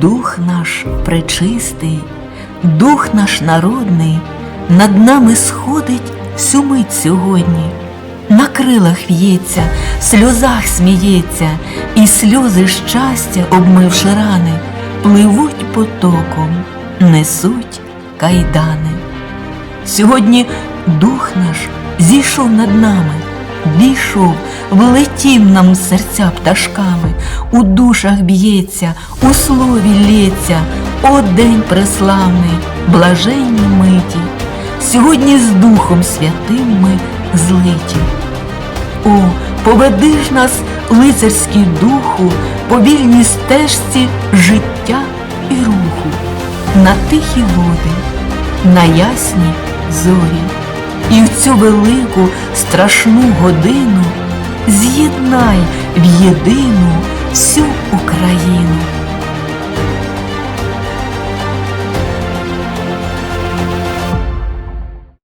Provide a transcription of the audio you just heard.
Дух наш пречистий, дух наш народний, над нами сходить всю мить сьогодні. На крилах в'ється, в сльозах сміється, і сльози щастя, обмивши рани, пливуть потоком, несуть кайдани. Сьогодні дух наш зійшов над нами, дійшов, влетів нам серця пташками, у душах б'ється, у слові лється, о день преславний, блаженні миті. Сьогодні з Духом Святим ми злиті. О, поведи ж нас, лицарський духу, по вільній стежці життя і руху, на тихі води, на ясні зорі, і в цю велику страшну годину з'єднай в єдину всю Україну.